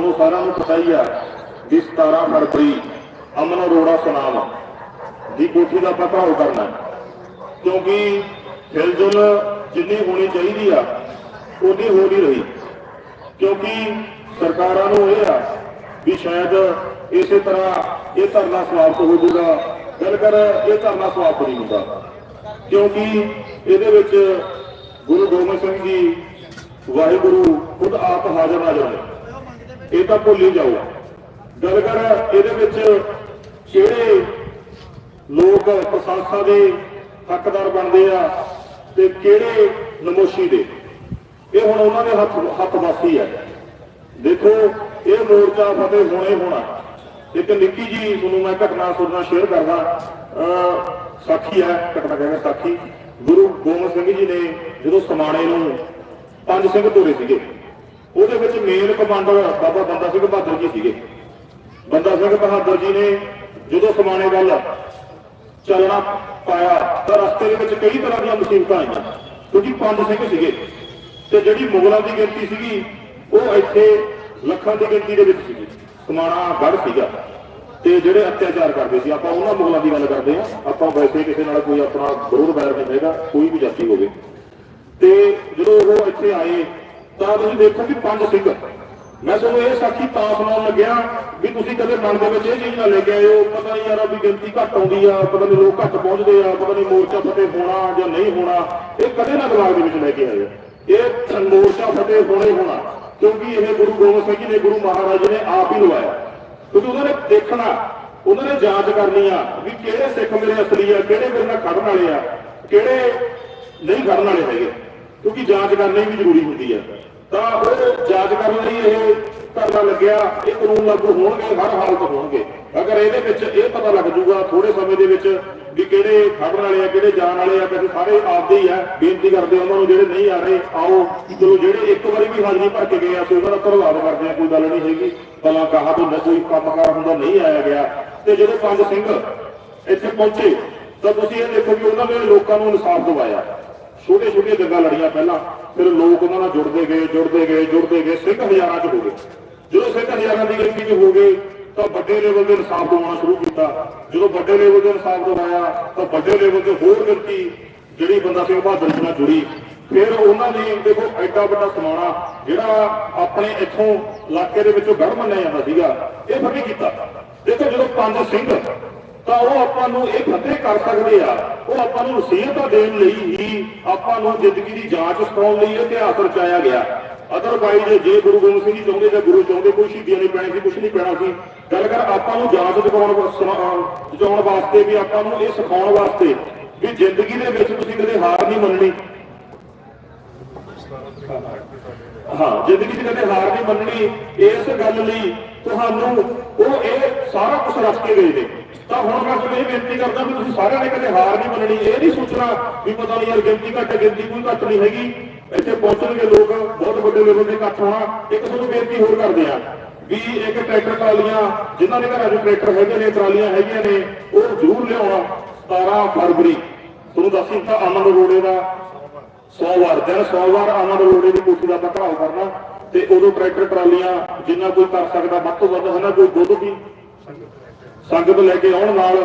ਤੁਹਾਨੂੰ ਸਾਰਿਆਂ ਨੂੰ ਪਤਾ ਹੀ ਆ ਵੀ 17 ਫਰਵਰੀ ਅਮਨ ਅਰੋੜਾ ਸੁਨਾਮ ਦੀ ਕੋਠੀ ਦਾ ਪਤਾਓ ਕਰਨਾ। ਕਿਉਂਕਿ ਹਿਲਜੁਲ ਜਿੰਨੀ ਹੋਣੀ ਚਾਹੀਦੀ ਆ ਉਨੀ ਹੋ ਨਹੀਂ ਰਹੀ। ਕਿਉਂਕਿ ਸਰਕਾਰਾਂ ਨੂੰ ਇਹ ਆ ਵੀ ਸ਼ਾਇਦ ਇਸੇ ਤਰ੍ਹਾਂ ਇਹ ਧਰਨਾ ਸਮਾਪਤ ਹੋ ਜਾਊਗਾ। ਗੱਲ ਕਰ, ਇਹ ਧਰਨਾ ਸਮਾਪਤ ਨਹੀਂ ਹੁੰਦਾ। ਕਿਉਂਕਿ ਇਹਦੇ ਵਿੱਚ ਗੁਰੂ ਗੋਬਿੰਦ ਸਿੰਘ ਜੀ, ਵਾਹਿਗੁਰੂ ਖੁਦ ਆਪ ਹਾਜ਼ਰ ਨਾਜ਼ਰ ਨੇ ਇਹ ਤਾਂ ਭੁੱਲ ਹੀ ਜਾਓ ਗੱਲ ਕਰ, ਇਹਦੇ ਵਿੱਚ ਕਿਹੜੇ ਲੋਕ ਪ੍ਰਸ਼ੰਸਾ ਦੇ ਹੱਕਦਾਰ ਬਣਦੇ ਆ ਤੇ ਕਿਹੜੇ ਨਮੋਸ਼ੀ ਦੇ? ਇਹ ਹੁਣ ਉਹਨਾਂ ਦੇ ਹੱਥ ਹੱਥ ਵਾਸੀ ਹੈ ਦੇਖੋ, ਇਹ ਮੋਰਚਾ ਫਤਿਹ ਹੋਣੇ ਹੋਣਾ। ਇੱਕ ਨਿੱਕੀ ਜੀ ਤੁਹਾਨੂੰ ਮੈਂ ਘਟਨਾ ਤੁਹਾਡੇ ਸ਼ੇਅਰ ਕਰਦਾ। ਸਾਖੀ ਹੈ ਘਟਨਾ ਕਹਿੰਦਾ ਸਾਖੀ। ਗੁਰੂ ਗੋਬਿੰਦ ਸਿੰਘ ਜੀ ਨੇ ਜਦੋਂ ਸਮਾਣੇ ਨੂੰ ਪੰਜ ਸਿੰਘ ਤੋਰੇ ਸੀਗੇ ਉਹਦੇ ਵਿੱਚ ਮੇਨ ਕਮਾਂਡਰ ਬਾਬਾ ਬੰਦਾ ਸਿੰਘ ਬਹਾਦਰ ਜੀ ਸੀਗੇ। ਬੰਦਾ ਸਿੰਘ ਬਹਾਦਰ ਜੀ ਨੇ ਜਦੋਂ ਸਮਾਣੇ ਵੱਲ ਚੱਲਣਾ ਪਾਇਆ ਤਾਂ ਰਸਤੇ ਦੇ ਵਿੱਚ ਕਈ ਤਰ੍ਹਾਂ ਦੀਆਂ ਮੁਸੀਬਤਾਂ ਆਈਆਂ। ਕਿਉਂਕਿ ਪੰਜ ਸਿੰਘ ਸੀਗੇ ਤੇ ਜਿਹੜੀ ਮੁਗਲਾਂ ਦੀ ਗਿਣਤੀ ਸੀਗੀ, ਉਹ ਇੱਥੇ ਲੱਖਾਂ ਦੀ ਗਿਣਤੀ ਦੇ ਵਿੱਚ ਸੀਗੀ। ਸਮਾਣਾ ਗੜ ਸੀਗਾ ਤੇ ਜਿਹੜੇ ਅਤਿਆਚਾਰ ਕਰਦੇ ਸੀ, ਆਪਾਂ ਉਹਨਾਂ ਮੁਗਲਾਂ ਦੀ ਗੱਲ ਕਰਦੇ ਆ ਆਪਾਂ ਵੈਸੇ ਕਿਸੇ ਨਾਲ ਕੋਈ ਆਪਣਾ ਵਿਰੋਧ ਵੈਰ ਨਹੀਂ ਹੈਗਾ, ਕੋਈ ਵੀ ਜਾਤੀ ਹੋਵੇ। ਤੇ ਜਦੋਂ ਉਹ ਇੱਥੇ ਆਏ ਤਾਂ ਤੁਸੀਂ ਦੇਖੋ ਕਿ ਪੰਜ ਸਿੰਘ। ਮੈਂ ਤੁਹਾਨੂੰ ਇਹ ਸਾਖੀ ਤਾਂ ਸੁਣਾਉਣ ਲੱਗਿਆ ਵੀ ਤੁਸੀਂ ਕਦੇ ਮਨ ਦੇ ਵਿੱਚ ਇਹ ਚੀਜ਼ ਨਾ ਲੈ ਕੇ ਆਇਓ, ਪਤਾ ਨਹੀਂ ਯਾਰ ਵੀ ਗਿਣਤੀ ਘੱਟ ਆਉਂਦੀ ਆ, ਪਤਾ ਨਹੀਂ ਲੋਕ ਘੱਟ ਪਹੁੰਚਦੇ ਆ, ਪਤਾ ਨਹੀਂ ਮੋਰਚਾ ਫਤਿਹ ਹੋਣਾ ਜਾਂ ਨਹੀਂ ਹੋਣਾ। ਇਹ ਕਦੇ ਨਾ ਦਿਮਾਗ ਦੇ ਵਿੱਚ ਲੈ ਕੇ ਆਇਓ। ਇਹ ਮੋਰਚਾ ਫਤਿਹ ਹੋਣਾ ਹੀ ਹੋਣਾ, ਕਿਉਂਕਿ ਇਹ ਗੁਰੂ ਗੋਬਿੰਦ ਸਿੰਘ ਜੀ ਨੇ, ਗੁਰੂ ਮਹਾਰਾਜ ਜੀ ਨੇ ਆਪ ਹੀ ਲਵਾਇਆ। ਕਿਉਂਕਿ ਉਹਨਾਂ ਨੇ ਦੇਖਣਾ, ਉਹਨਾਂ ਨੇ ਜਾਂਚ ਕਰਨੀ ਆ ਵੀ ਕਿਹੜੇ ਸਿੱਖ ਮੇਰੇ ਅਸਲੀ ਆ, ਕਿਹੜੇ ਮੇਰੇ ਨਾਲ ਖੜਨ ਵਾਲੇ ਆ, ਕਿਹੜੇ ਨਹੀਂ ਖੜਨ ਵਾਲੇ ਹੈਗੇ। ਕਿਉਂਕਿ ਜਾਂਚ ਕਰਨੀ ਵੀ ਜ਼ਰੂਰੀ ਹੁੰਦੀ ਹੈ ਤਾਂ ਉਹ ਜਾਂਚ ਕਰਨ ਲਈ ਇਹ ਧਰਨਾ ਲੱਗਿਆ, ਇਹ ਕਾਨੂੰਨ ਲਾਗੂ ਹੋਣਗੇ, ਹਰ ਹਾਲਤ ਹੋਣਗੇ। ਅਗਰ ਇਹਦੇ ਵਿੱਚ ਇਹ ਪਤਾ ਲੱਗ ਜੂਗਾ ਥੋੜੇ ਸਮੇਂ ਦੇ ਵਿੱਚ ਵੀ ਕਿਹੜੇ ਖੜਨ ਵਾਲੇ ਆ, ਕਿਹੜੇ ਜਾਣ ਵਾਲੇ ਆ ਕਿਉਂਕਿ ਸਾਰੇ ਆਪਦੇ ਹੀ ਆ, ਬੇਨਤੀ ਕਰਦੇ ਉਹਨਾਂ ਨੂੰ ਜਿਹੜੇ ਨਹੀਂ ਆ ਰਹੇ, ਆਓ। ਚਲੋ ਜਿਹੜੇ ਇੱਕ ਵਾਰੀ ਵੀ ਹਾਜ਼ਰੀ ਭਰ ਕੇ ਗਏ ਆ, ਅਸੀਂ ਉਹਨਾਂ ਦਾ ਧੰਨਵਾਦ ਕਰਦੇ ਆ ਕੋਈ ਗੱਲ ਨਹੀਂ ਹੈਗੀ। ਭਲਾ ਕਹਾ ਤੋਂ ਕੋਈ ਕੰਮਕਾਰ ਹੁੰਦਾ, ਨਹੀਂ ਆਇਆ ਗਿਆ। ਤੇ ਜਦੋਂ ਪੰਜ ਸਿੰਘ ਇੱਥੇ ਪਹੁੰਚੇ, ਤਾਂ ਤੁਸੀਂ ਇਹ ਦੇਖੋ ਕਿ ਉਹਨਾਂ ਨੇ ਲੋਕਾਂ ਨੂੰ ਇਨਸਾਫ ਦਿਵਾਇਆ। ਛੋਟੇ ਛੋਟੇ ਜੰਗਾਂ ਲੜੀਆਂ ਪਹਿਲਾਂ, ਫਿਰ ਲੋਕ ਉਹਨਾਂ ਨਾਲ ਜੁੜਦੇ ਗਏ ਜੁੜਦੇ ਗਏ ਜੁੜਦੇ ਗਏ ਸਿੰਘ ਹਜ਼ਾਰਾਂ ਚ ਹੋ ਗਏ। ਜਦੋਂ ਸਿੰਘ ਹਜ਼ਾਰਾਂ ਦੀ ਗਿਣਤੀ ਚ ਹੋ ਗਏ, ਤਾਂ ਵੱਡੇ ਲੈਵਲ ਦੇ ਇਨਸਾਫ ਦਿਵਾਉਣਾ ਸ਼ੁਰੂ ਕੀਤਾ। ਜਦੋਂ ਵੱਡੇ ਲੈਵਲ ਦੇ ਇਨਸਾਫ ਦਿਵਾਇਆ ਤਾਂ ਵੱਡੇ ਲੈਵਲ ਤੇ ਹੋਰ ਗਿਣਤੀ ਜਿਹੜੀ ਬੰਦਾ ਸਿੰਘ ਬਹਾਦਰ ਜੀ ਨਾਲ ਜੁੜੀ। ਫਿਰ ਉਹਨਾਂ ਨੇ ਦੇਖੋ ਐਡਾ ਵੱਡਾ ਸਮਾਣਾ, ਜਿਹੜਾ ਆਪਣੇ ਇੱਥੋਂ ਇਲਾਕੇ ਦੇ ਵਿੱਚੋਂ ਗੜ ਮੰਨਿਆ ਜਾਂਦਾ ਸੀਗਾ, ਇਹ ਫਤਿਹ ਕੀਤਾ। ਦੇਖੋ ਜਦੋਂ ਪੰਜ ਸਿੰਘ ਤਾਂ ਉਹ ਆਪਾਂ ਨੂੰ ਇਹ ਕਰ ਸਕਦੇ ਆ। ਉਹ ਆਪਾਂ ਨੂੰ ਨਸੀਹਤਾਂ ਦੇਣ ਲਈ ਹੀ ਆਪਾਂ ਨੂੰ ਜ਼ਿੰਦਗੀ ਦੀ ਜਾਂਚ ਸਿਖਾਉਣ ਲਈ ਇਤਿਹਾਸ ਰਚਾਇਆ ਗਿਆ। ਅਦਰਵਾਈਜ਼ ਜੇ ਗੁਰੂ ਗੋਬਿੰਦ ਸਿੰਘ ਜੀ ਚਾਹੁੰਦੇ ਜਾਂ ਗੁਰੂ ਚਾਹੁੰਦੇ, ਕੋਈ ਸ਼ਹੀਦੀਆਂ ਨਹੀਂ ਪੈਣੀ ਸੀ ਕੁਝ ਨਹੀਂ ਪੈਣਾ ਸੀ। ਗੱਲ ਕਰ, ਆਪਾਂ ਨੂੰ ਜਾਂਚ ਦਿਖਾਉਣ ਵਾਸਤੇ ਵਾਸਤੇ ਵੀ ਆਪਾਂ ਨੂੰ ਇਹ ਸਿਖਾਉਣ ਵਾਸਤੇ ਵੀ ਜ਼ਿੰਦਗੀ ਦੇ ਵਿੱਚ ਤੁਸੀਂ ਕਦੇ ਹਾਰ ਨਹੀਂ ਮੰਨਣੀ। ਹਾਂ ਜ਼ਿੰਦਗੀ 'ਚ ਕਦੇ ਹਾਰ ਨਹੀਂ ਮੰਨਣੀ ਇਸ ਗੱਲ ਲਈ ਤੁਹਾਨੂੰ ਉਹ ਇਹ ਸਾਰਾ ਕੁਝ ਰੱਖ ਕੇ ਗਏ ਨੇ। ਤਾਂ ਹੁਣ ਮੈਂ ਤੁਹਾਨੂੰ ਇਹ ਬੇਨਤੀ ਕਰਦਾ ਵੀ ਤੁਸੀਂ ਸਾਰਿਆਂ ਨੇ ਕਦੇ ਹਾਰ ਨਹੀਂ ਮੰਨਣੀ ਇਹ ਨਹੀਂ ਸੋਚਣਾ ਵੀ ਪਤਾ ਨਹੀਂ ਯਾਰ ਗਿਣਤੀ ਘੱਟ ਹੈ, ਗਿਣਤੀ ਕੋਈ ਘੱਟ ਨਹੀਂ ਹੈਗੀ। ਇੱਥੇ ਪਹੁੰਚਣਗੇ ਲੋਕ ਬਹੁਤ ਵੱਡੇ ਲੈਵਲ ਤੇ ਇਕੱਠ ਹੋਣਾ। ਇੱਕ ਤੁਹਾਨੂੰ ਬੇਨਤੀ ਹੋਰ ਕਰਦੇ ਆ ਵੀ ਇੱਕ ਟਰੈਕਟਰ ਟਰਾਲੀਆਂ ਜਿਨ੍ਹਾਂ ਦੇ ਘਰਾਂ 'ਚ ਟਰੈਕਟਰ ਹੈਗੇ ਨੇ ਟਰਾਲੀਆਂ ਹੈਗੀਆਂ ਨੇ ਉਹ ਜ਼ਰੂਰ ਲਿਆਉਣਾ 17 ਫਰਵਰੀ। ਤੁਹਾਨੂੰ ਦੱਸੀ ਤਾਂ ਅਮਨ ਰੋੜੇ ਦਾ ਸੋਮਵਾਰ ਦਿਨ ਸੋਮਵਾਰ ਅਮਨ ਰੋੜੇ ਦੀ ਕੋਠੀ ਦਾ ਪਕੜਾਓ ਕਰਨਾ, ਤੇ ਉਦੋਂ ਟਰੈਕਟਰ, ਟਰਾਲੀਆਂ ਜਿੰਨਾ ਕੋਈ ਕਰ ਸਕਦਾ, ਵੱਧ ਤੋਂ ਵੱਧ ਹਨਾ, ਕੋਈ ਦੁੱਧ ਦੀ ਸੰਗਤ ਲੈ ਕੇ ਆਉਣ ਨਾਲ,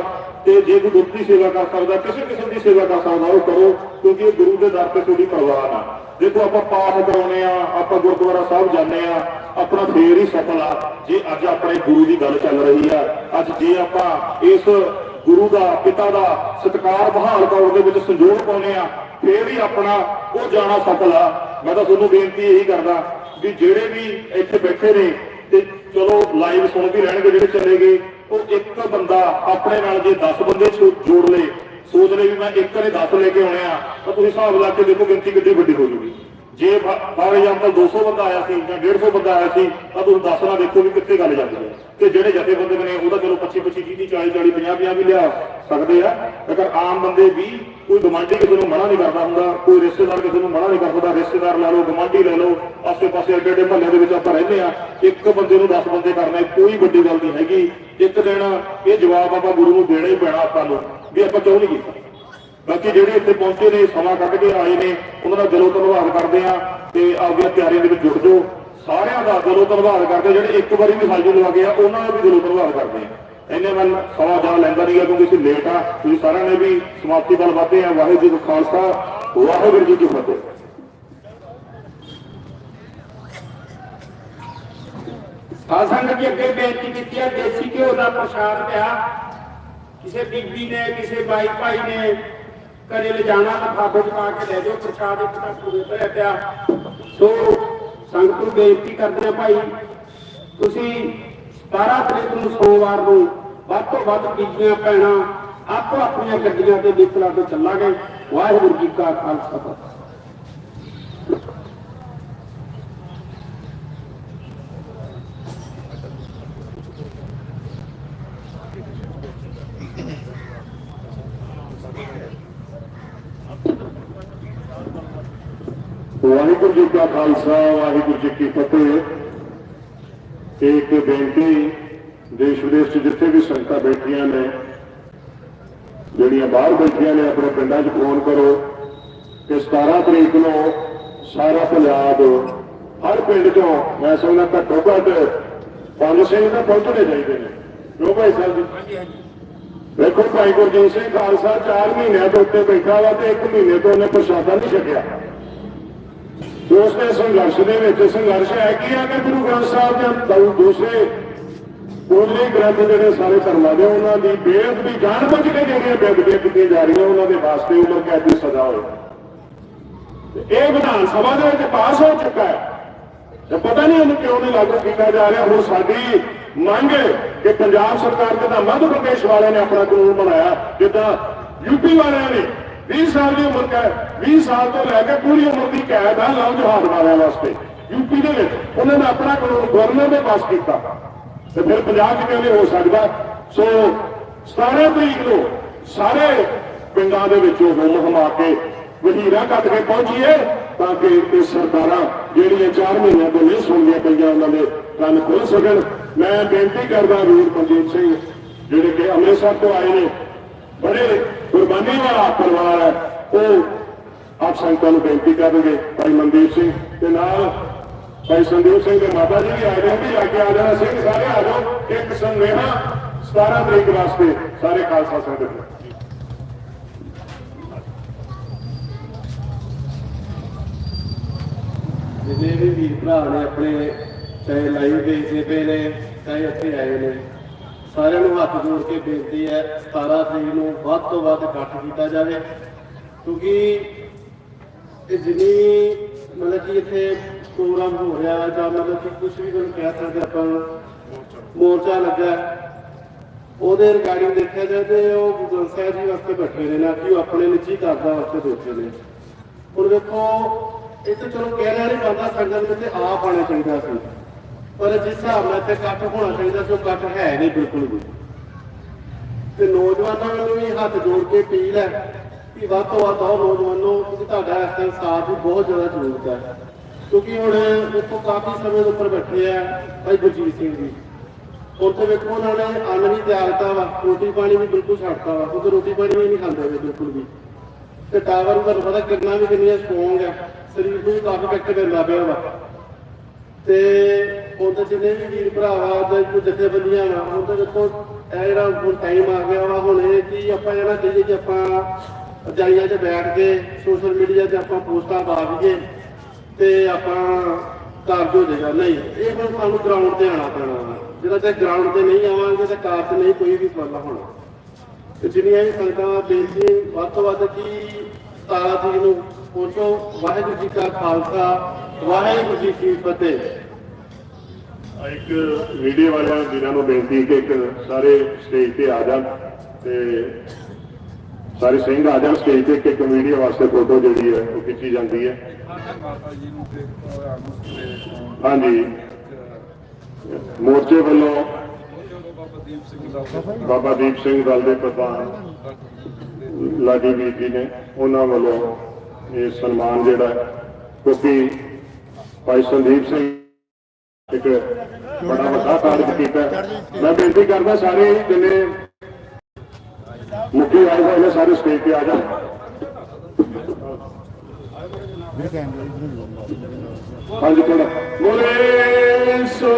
ਤੇ ਜੇ ਕੋਈ ਦੁੱਧ ਦੀ ਸੇਵਾ ਕਰ ਸਕਦਾ, ਕਿਸੇ ਕਿਸਮ ਦੀ ਸੇਵਾ ਕਰ ਸਕਦਾ, ਉਹ ਕਰੋ, ਕਿਉਂਕਿ ਇਹ ਗੁਰੂ ਦੇ ਦਰ ਤੇ ਤੁਹਾਡੀ ਪ੍ਰਵਾਨ ਆ। ਦੇਖੋ, ਆਪਾਂ ਪਾਠ ਕਰਾਉਨੇ ਆ, ਆਪਾਂ ਗੁਰਦੁਆਰਾ ਸਾਹਿਬ ਜਾਂਦੇ ਆ, ਆਪਣਾ ਫੇਰ ਹੀ ਸਫਲ ਆ। ਜੇ ਅੱਜ ਆਪਣੇ ਗੁਰੂ ਦੀ ਗੱਲ ਚੱਲ ਰਹੀ ਆ, ਅੱਜ ਜੇ ਆਪਾਂ ਇਸ ਗੁਰੂ ਦਾ, ਪਿਤਾ ਦਾ ਸਤਿਕਾਰ ਬਹਾਲ ਕਰਨ ਦੇ ਵਿੱਚ ਸੰਜੋਗ ਪਾਉਨੇ ਆ ਫੇਰ ਹੀ ਆਪਣਾ ਉਹ ਜਾਣਾ ਸਫਲ ਆ ਮੈਂ ਤਾਂ ਤੁਹਾਨੂੰ ਬੇਨਤੀ ਇਹੀ ਕਰਦਾ ਵੀ ਜਿਹੜੇ ਵੀ ਇੱਥੇ ਬੈਠੇ ਨੇ ਤੇ ਚਲੋ ਲਾਈਵ ਸੁਣ ਵੀ ਰਹਿਣਗੇ ਜਿਹੜੇ ਚਲੇ ਗਏ, ਉਹ ਇੱਕ ਬੰਦਾ ਆਪਣੇ ਨਾਲ ਜੇ 10 ਬੰਦੇ ਜੋੜ ਲੇ ਸੋਚ ਲੈ ਵੀ ਮੈਂ ਇੱਕ ਨੇ 10 ਲੈ ਕੇ ਆਉਣੇ ਆ, ਤਾਂ ਤੁਸੀਂ ਹਿਸਾਬ ਲਾ ਕੇ ਦੇਖੋ ਗਿਣਤੀ ਕਿੱਡੀ ਵੱਡੀ ਹੋ ਜੂਗੀ। ਜੇ ਫਾਰ ਐਗਜ਼ਾਮਪਲ 200 ਬੰਦਾ ਆਇਆ ਸੀ ਜਾਂ 150 ਬੰਦਾ ਆਇਆ ਸੀ, ਤਾਂ ਤੁਸੀਂ 10 ਨਾਲ ਦੇਖੋ ਵੀ ਕਿੱਥੇ ਗੱਲ ਜਾਂਦੀ ਹੈ। ਤੇ ਜਿਹੜੇ ਜਥੇ ਨੇ ਉਹਦਾ ਚਲੋ 25 25 30 40 40 50 50 ਵੀ ਲਿਆ ਸਕਦੇ ਆ। ਅਗਰ ਆਮ ਬੰਦੇ ਵੀ ਕੋਈ ਗਵਾਂਢੀ ਕਿਸੇ ਨੂੰ ਮਨਾ ਨਹੀਂ ਕਰਦਾ ਹੁੰਦਾ, ਕੋਈ ਰਿਸ਼ਤੇਦਾਰ ਕਿਸੇ ਨੂੰ ਮਨਾ ਨਹੀਂ ਕਰਦਾ ਰਿਸ਼ਤੇਦਾਰ ਲੈ ਲਓ ਗਵਾਂਢੀ ਲੈ ਲਓ ਆਸੇ ਪਾਸੇ ਅੱਡੇ ਅੱਡੇ ਮਹੱਲੇ ਦੇ ਵਿੱਚ ਆਪਾਂ ਰਹਿੰਦੇ ਆ ਇੱਕ ਬੰਦੇ ਨੂੰ 10 ਬੰਦੇ ਕਰਨਾ ਕੋਈ ਵੱਡੀ ਗੱਲ ਨਹੀਂ ਹੈਗੀ। ਇੱਕ ਦਿਨ ਇਹ ਜਵਾਬ ਆਪਾਂ ਗੁਰੂ ਨੂੰ ਦੇਣਾ ਹੀ ਪੈਣਾ ਆਪਾਂ ਨੂੰ, ਵੀ ਆਪਾਂ ਕਿਉਂ ਨਹੀਂ ਕੀਤਾ? ਬਾਕੀ ਜਿਹੜੇ ਇੱਥੇ ਪਹੁੰਚੇ ਨੇ, ਸਮਾਂ ਕੱਢ ਕੇ ਆਏ ਨੇ, ਉਹਨਾਂ ਦਾ ਦਿਲੋਂ ਧੰਨਵਾਦ ਕਰਦੇ ਆ ਤੇ ਆਪਦੀਆਂ ਤਿਆਰੀਆਂ ਦੇ ਵਿੱਚ ਜੁਟ ਜਾਓ। ਸਾਰਿਆਂ ਦਾ ਦਿਲੋਂ ਧੰਨਵਾਦ ਕਰਦੇ ਜਿਹੜੇ ਇੱਕ ਵਾਰੀ ਵੀ ਹਾਜ਼ਰ ਲਵਾ ਗਏ ਆ, ਉਹਨਾਂ ਦਾ ਵੀ ਦਿਲੋਂ ਧੰਨਵਾਦ ਕਰਦੇ ਆ ਇੰਨੇ ਮੈਂ ਸਵਾ ਜਾਣ ਲੈਂਦਾ ਨਹੀਂ ਆ ਕਿਉਂਕਿ ਅਸੀਂ ਲੇਟ ਆ, ਤੁਸੀਂ ਸਾਰਿਆਂ ਨੇ ਵੀ ਸਮਾਪਤੀ ਵੱਲ ਵਧੇ ਆ, ਵਾਹਿਗੁਰੂ ਜੀ ਕਾ ਖਾਲਸਾ, ਵਾਹਿਗੁਰੂ ਜੀ ਕੀ ਫਤਿਹ। ਸਾਧ ਸੰਗਤ ਜੀ ਅੱਗੇ ਬੇਨਤੀ ਕੀਤੀ ਹੈ ਦੇਸੀ ਘਿਓ ਦਾ ਪ੍ਰਸ਼ਾਦ ਪਿਆ। ਕਿਸੇ ਬੀਬੀ ਨੇ, ਕਿਸੇ ਬਾਈ ਭਾਈ ਨੇ ਘਰੇ ਲਿਜਾਣਾ ਲਿਫਾਫੇ ਚ ਪਾ ਕੇ ਲੈ ਜਾਓ ਪ੍ਰਸ਼ਾਦ ਇੱਕ ਤਾਂ ਪੂਰੇ ਭਰਿਆ ਪਿਆ। ਸੋ ਸੰਗਤ ਨੂੰ ਬੇਨਤੀ ਕਰਦੇ ਆ ਭਾਈ, ਤੁਸੀਂ 17 ਤਰੀਕ ਨੂੰ ਸੋਮਵਾਰ ਨੂੰ ਵੱਧ ਤੋਂ ਵੱਧ ਬੀਜੀਆਂ ਭੈਣਾਂ ਆਪੋ ਆਪਣੀਆਂ ਗੱਡੀਆਂ ਤੇ ਵਿਕਲਾ ਕੇ ਚੱਲਾਂਗੇ। ਵਾਹਿਗੁਰੂ ਜੀ ਕਾ ਖਾਲਸਾ ਫਤਿਹ ਵਾਹਿਗੁਰੂ ਜੀ ਕਾ ਖਾਲਸਾ ਵਾਹਿਗੁਰੂ ਜੀ ਕੀ ਫਤਿਹ। ਇੱਕ ਬੇਨਤੀ ਦੇਸ਼ ਵਿਦੇਸ਼ 'ਚ ਜਿੱਥੇ ਵੀ ਸੰਗਤਾਂ ਬੈਠੀਆਂ ਨੇ ਜਿਹੜੀਆਂ ਬਾਹਰ ਬੈਠੀਆਂ ਨੇ ਆਪਣੇ ਪਿੰਡਾਂ 'ਚ ਫੋਨ ਕਰੋ ਕਿ 17 ਤਰੀਕ ਨੂੰ ਸਾਰਾ ਪੰਜਾਬ ਹਰ ਪਿੰਡ 'ਚੋਂ ਮੈਂ ਸਮਝਦਾ ਘੱਟੋ ਘੱਟ ਪੰਜ ਸਿੰਘ ਤਾਂ ਪਹੁੰਚਣੇ ਚਾਹੀਦੇ ਨੇ। ਕਿਉਂ ਭਾਈ ਸਾਹਿਬ ਜੀ? ਵੇਖੋ ਭਾਈ ਗੁਰਜੀਤ ਸਿੰਘ ਖਾਲਸਾ 4 ਮਹੀਨਿਆਂ ਤੋਂ ਉੱਤੇ ਬੈਠਾ ਵਾ ਤੇ 1 ਮਹੀਨੇ ਤੋਂ ਉਹਨੇ ਪ੍ਰਸ਼ਾਦਾ ਨਹੀਂ ਛਕਿਆ। ਉਸ ਦੇ ਸੰਘਰਸ਼ ਦੇ ਵਿੱਚ ਸੰਘਰਸ਼ ਹੈ ਕਿ ਅਗਰ ਗੁਰੂ ਗ੍ਰੰਥ ਸਾਹਿਬ ਜਾਂ ਦੂ- ਦੂਸਰੇ ਪੂਜਨੀ ਗ੍ਰੰਥ ਜਿਹੜੇ ਸਾਰੇ ਧਰਮਾਂ ਦੇ, ਉਹਨਾਂ ਦੀ ਬੇਅਦਬੀ, ਜਾਣ ਕੇ ਜਿਹੜੀਆਂ ਬੇਅਦਬੀਆਂ ਕੀਤੀਆਂ ਜਾ ਰਹੀਆਂ, ਉਹਨਾਂ ਦੇ ਵਾਸਤੇ ਉਮਰ ਕੈਦ ਦੀ ਸਜ਼ਾ ਹੋਵੇ ਇਹ ਵਿਧਾਨ ਸਭਾ ਦੇ ਵਿੱਚ ਪਾਸ ਹੋ ਚੁੱਕਾ ਹੈ। ਤੇ ਪਤਾ ਨਹੀਂ ਉਹਨੂੰ ਕਿਉਂ ਨਹੀਂ ਲਾਗੂ ਕੀਤਾ ਜਾ ਰਿਹਾ। ਹੁਣ ਸਾਡੀ ਮੰਗ ਹੈ ਕਿ ਪੰਜਾਬ ਸਰਕਾਰ ਜਿੱਦਾਂ ਮੱਧ ਪ੍ਰਦੇਸ਼ ਵਾਲਿਆਂ ਨੇ ਆਪਣਾ ਕਾਨੂੰਨ ਬਣਾਇਆ, ਜਿੱਦਾਂ ਯੂਪੀ ਵਾਲਿਆਂ ਨੇ 20 ਸਾਲ ਦੀ ਉਮਰ ਕੈਦ 20 ਸਾਲ ਤੋਂ ਲੈ ਕੇ ਪੂਰੀ ਉਮਰ ਦੀ ਕੈਦ ਆ ਲਵ ਜਹਾਦ ਵਾਲਿਆਂ ਵਾਸਤੇ। ਯੂਪੀ ਦੇ ਵਿੱਚ ਉਹਨਾਂ ਨੇ ਆਪਣਾ ਕਾਨੂੰਨ ਗਵਰਨਰ ਨੇ ਪਾਸ ਕੀਤਾ। ਤੇ ਫਿਰ ਪੰਜਾਬ 'ਚ ਕਿਉਂ ਹੋ ਸਕਦਾ? ਸੋ 17 ਤਰੀਕ ਨੂੰ ਸਾਰੇ ਪਿੰਡਾਂ ਦੇ ਵਿੱਚੋਂ ਹੁਮ ਹਮਾ ਕੇ ਵਹੀਰਾ ਕੱਟ ਕੇ ਪਹੁੰਚੀਏ ਤਾਂ ਕਿ ਇਹ ਸਰਕਾਰਾਂ ਜਿਹੜੀਆਂ 4 ਮਹੀਨਿਆਂ ਤੋਂ ਨਹੀਂ ਸੁਣਦੀਆਂ ਪਈਆਂ ਉਹਨਾਂ ਦੇ ਕੰਨ ਖੁੱਲ ਸਕਣ। ਮੈਂ ਬੇਨਤੀ ਕਰਦਾ ਵੀਰ ਮਨਜੀਤ ਸਿੰਘ, ਜਿਹੜੇ ਕਿ ਅੰਮ੍ਰਿਤਸਰ ਤੋਂ ਆਏ ਨੇ, ਬੜੇ ਕੁਰਬਾਨੀ ਵਾਲਾ ਪਰਿਵਾਰ ਹੈ। ਉਹ ਆਪ ਸੰਗਤਾਂ ਨੂੰ ਬੇਨਤੀ ਕਰਨਗੇ, ਭਾਈ ਮਨਦੀਪ ਸਿੰਘ ਤੇ ਨਾਲ ਭਾਈ ਸੰਦੀਪ ਸਿੰਘ ਦੇ ਮਾਤਾ ਜੀ ਵੀ ਆਏ ਨੇ, ਵੀ ਲੈ ਆ ਜਾਣਾ ਸਿੰਘ, ਸਾਰੇ ਆ ਜਾਓ। ਇੱਕ ਸੰਨੇਹਾ 17 ਤਰੀਕ ਵਾਸਤੇ ਸਾਰੇ ਖਾਲਸਾ ਸੰਗਤ ਨੂੰ ਜਿੰਨੇ ਵੀ ਵੀਰ ਭਰਾ ਨੇ ਆਪਣੇ ਚਾਹੇ ਲਾਈਵ ਦੇਖਦੇ ਪਏ ਨੇ, ਚਾਹੇ ਇੱਥੇ ਆਏ ਨੇ ਸਾਰਿਆਂ ਨੂੰ ਹੱਥ ਜੋੜ ਕੇ ਬੇਨਤੀ ਹੈ 17 ਤਰੀਕ ਨੂੰ ਵੱਧ ਤੋਂ ਵੱਧ ਇਕੱਠ ਕੀਤਾ ਜਾਵੇ। ਕਿਉਂਕਿ ਇਹ ਜਿੰਨੀ ਮਤਲਬ ਕਿ ਇੱਥੇ ਪ੍ਰੋਗਰਾਮ ਹੋ ਰਿਹਾ ਜਾਂ ਮਤਲਬ ਕਿ ਕੁਝ ਵੀ ਤੁਹਾਨੂੰ ਕਹਿ ਸਕਦੇ ਆਪਾਂ ਮੋਰਚਾ ਲੱਗਾ ਉਹਦੇ ਰਿਗਾਰਡਿੰਗ ਦੇਖਿਆ ਜਾਏ ਤੇ ਉਹ ਗੁਰੂ ਸਾਹਿਬ ਜੀ ਵਾਸਤੇ ਬੈਠੇ ਨੇ ਨਾ ਕਿ ਉਹ ਆਪਣੇ ਨਿੱਜੀ ਕਰਦਾ ਵਾਸਤੇ ਬੈਠੇ ਨੇ। ਹੁਣ ਵੇਖੋ ਇਹ ਤਾਂ ਚਲੋ ਕਹਿ ਰਿਹਾ ਨਹੀਂ ਬੰਦਾ ਸੰਗਤ ਵਿੱਚ ਆਪ ਆਉਣਾ ਚਾਹੀਦਾ ਸੀ। ਪਰ ਜਿਸ ਹਿਸਾਬ ਨਾਲ ਇੱਥੇ ਇਕੱਠ ਹੋਣਾ ਚਾਹੀਦਾ ਸੀ, ਉਹ ਇਕੱਠ ਹੈ ਨਹੀਂ ਬਿਲਕੁਲ ਵੀ। ਤੇ ਨੌਜਵਾਨਾਂ ਨੂੰ ਵੀ ਹੱਥ ਜੋੜ ਕੇ ਅਪੀਲ ਹੈ ਕਿ ਵੱਧ ਤੋਂ ਵੱਧ ਆਓ ਨੌਜਵਾਨੋ, ਕਿਉਂਕਿ ਤੁਹਾਡਾ ਇਸ ਟਾਈਮ ਸਾਥ ਦੀ ਬਹੁਤ ਜ਼ਿਆਦਾ ਜ਼ਰੂਰਤ ਹੈ। ਕਿਉਂਕਿ ਹੁਣ ਦੇਖੋ, ਕਾਫੀ ਸਮੇਂ ਦੇ ਉੱਪਰ ਬੈਠੇ ਆ ਭਾਈ ਗੁਰਜੀਤ ਸਿੰਘ ਜੀ। ਹੁਣ ਤੇ ਵੇਖੋ, ਉਹਨਾਂ ਨੇ ਅੰਨ ਵੀ ਤਿਆਗਤਾ ਵਾ, ਰੋਟੀ ਪਾਣੀ ਵੀ ਬਿਲਕੁਲ ਛੱਡਤਾ ਵਾ, ਕਿਉਂਕਿ ਰੋਟੀ ਪਾਣੀ ਵੀ ਨਹੀਂ ਖਾਂਦੇ ਵੇ ਬਿਲਕੁਲ ਵੀ। ਤੇ ਟਾਵਰ ਨੂੰ ਤੁਹਾਨੂੰ ਪਤਾ ਕਿੰਨਾ ਵੀ ਕਿੰਨੀਆਂ ਸਟਰੋਂਗ ਆ, ਸਰੀਰ ਨੂੰ ਵੀ ਕਾਫੀ ਫੈਕਟ ਕਰਦਾ ਪਿਆ ਵਾ। ਤੇ ਹੁਣ ਤਾਂ ਜਿੰਨੇ ਵੀ ਵੀਰ ਭਰਾਵਾ ਜਾਂ ਕੋਈ ਜਥੇਬੰਦੀਆਂ ਵਾ ਹੁਣ ਤਾਂ ਦੇਖੋ, ਇਹ ਜਿਹੜਾ ਹੁਣ ਟਾਈਮ ਆ ਗਿਆ ਵਾ, ਹੁਣ ਇਹ ਕੀ ਆਪਾਂ ਜਿਹੜਾ ਕਹੀਏ ਕਿ ਆਪਾਂ ਜਾਈਆਂ 'ਚ ਬੈਠ ਕੇ ਸੋਸ਼ਲ ਮੀਡੀਆ ਤੇ ਆਪਾਂ ਪੋਸਟਾਂ ਪਾ ਦਈਏ ਤੇ ਆਪਾਂ ਕਾਰਜ ਹੋ ਜਾਏਗਾ ਨਹੀਂ, ਇਹ ਹੁਣ ਸਾਨੂੰ ਗਰਾਊਂਡ ਤੇ ਆਉਣਾ ਪੈਣਾ ਜਿਹੜਾ ਤੇ ਗਰਾਊਂਡ ਤੇ ਨਹੀਂ ਆਵਾਂਗੇ ਤੇ ਕਾਰਜ ਨਹੀਂ ਕੋਈ ਵੀ ਫਰਲਾ ਹੋਣਾ। ਤੇ ਜਿੰਨੀਆਂ ਵੀ ਸੰਗਤਾਂ ਬੇਨਤੀ ਵੱਧ ਤੋਂ ਵੱਧ ਕੀ 17 ਤਰੀਕ ਨੂੰ ਪਹੁੰਚੋ। ਵਾਹਿਗੁਰੂ ਜੀ ਕਾ ਖਾਲਸਾ, ਵਾਹਿਗੁਰੂ ਜੀ ਕੀ ਫਤਿਹ। ਇੱਕ ਮੀਡੀਆ ਵਾਲਿਆਂ ਵੀਰਾਂ ਨੂੰ ਬੇਨਤੀ ਕਿ ਇੱਕ ਸਾਰੇ ਸਟੇਜ ਤੇ ਆ ਜਾਣ ਤੇ ਸਾਰੇ ਸਿੰਘ ਆ ਜਾਣ ਸਟੇਜ ਤੇ ਇੱਕ ਇੱਕ ਵਾਸਤੇ ਫੋਟੋ ਜਿਹੜੀ ਹੈ ਉਹ ਖਿੱਚੀ ਜਾਂਦੀ ਹੈ। ਹਾਂਜੀ। ਮੋਰਚੇ ਵੱਲੋਂ ਬਾਬਾ ਦੀਪ ਸਿੰਘ ਦਲ ਦੇ ਪ੍ਰਧਾਨ ਲਾਡੀ ਵੀਰ ਜੀ ਨੇ ਉਹਨਾਂ ਵੱਲੋਂ ਇਹ ਸਨਮਾਨ ਜਿਹੜਾ ਕਿਉਂਕਿ ਭਾਈ ਸੰਦੀਪ ਸਿੰਘ ਇੱਕ ਬੜਾ ਵੱਡਾ ਕਾਰਜ ਕੀਤਾ। ਮੈਂ ਬੇਨਤੀ ਕਰਦਾ ਸਾਰੇ ਜਿੰਨੇ ਮੁਖੀ ਆਏ ਹੋਏ ਨੇ, ਸਾਰੇ ਸਟੇਜ ਤੇ ਆ ਜਾਣ ਹਾਂਜੀ ਪੜਾ ਬੋਲੇ ਸੋ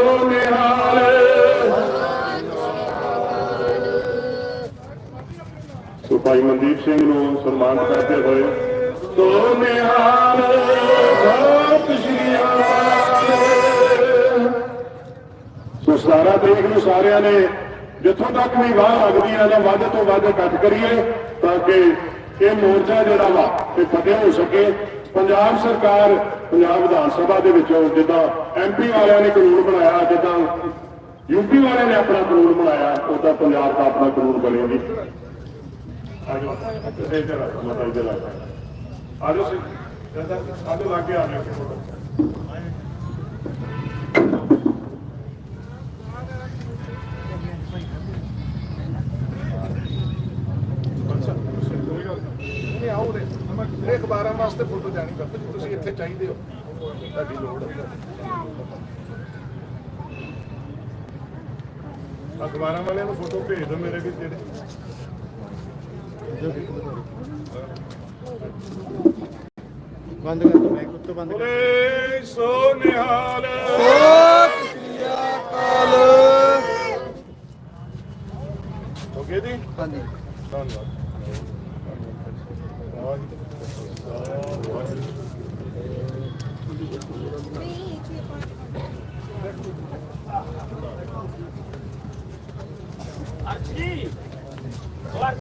ਸੋ ਭਾਈ ਮਨਦੀਪ ਸਿੰਘ ਨੂੰ ਸਨਮਾਨਿਤ ਕਰਦੇ ਹੋਏ ਤਰੀਕ ਨੂੰ ਸਾਰਿਆਂ ਨੇ ਜਿੱਥੋਂ ਤੱਕ ਵੀ ਵਾਹ ਲੱਗਦੀ ਹੈ ਤਾਂ ਵੱਧ ਤੋਂ ਵੱਧ ਇਕੱਠ ਕਰੀਏ ਤਾਂ ਕਿ ਇਹ ਮੋਰਚਾ ਜਿਹੜਾ ਵਾ ਇਹ ਫਤਿਹ ਹੋ ਸਕੇ। ਪੰਜਾਬ ਸਰਕਾਰ, ਪੰਜਾਬ ਵਿਧਾਨ ਸਭਾ ਦੇ ਵਿੱਚੋਂ ਜਿੱਦਾਂ ਐਮਪੀ ਵਾਲਿਆਂ ਨੇ ਕਾਨੂੰਨ ਬਣਾਇਆ, ਜਿੱਦਾਂ ਯੂਪੀ ਵਾਲਿਆਂ ਨੇ ਆਪਣਾ ਕਾਨੂੰਨ ਬਣਾਇਆ, ਉਦਾਂ ਪੰਜਾਬ ਦਾ ਆਪਣਾ ਕਾਨੂੰਨ ਬਣੇਗੀ। ਆਜੋ, ਇੱਧਰ ਆ, ਮਤਾ ਇੱਧਰ ਆ ਆਜੋ ਸੇ ਆਜੋ ਲਾਗੇ ਆ ਜਾਓ ਨਹੀਂ ਆਓ ਦੇ ਮੈਂ ਇਹ ਅਖਬਾਰਾਂ ਵਾਸਤੇ ਫੋਟੋ ਜਾਣੀ ਕਰਦਾ ਜੀ ਤੁਸੀਂ ਇੱਥੇ ਚਾਹੀਦੇ ਹੋ। ਤੁਹਾਡੀ ਲੋੜ ਹੈ। ਅਖਬਾਰਾਂ ਵਾਲਿਆਂ ਨੂੰ ਫੋਟੋ ਭੇਜ ਦਿਓ ਮੇਰੇ ਵੀ ਜਿਹੜੇ। ਬੰਦ ਕਰ ਦੋ ਮਾਈਕ ਉੱਤੇ ਬੰਦ ਬੋਲੇ ਸੋ ਨਿਹਾਲ ਹੋ ਗਏ ਜੀ? ਹਾਂਜੀ। ਧੰਨਵਾਦ।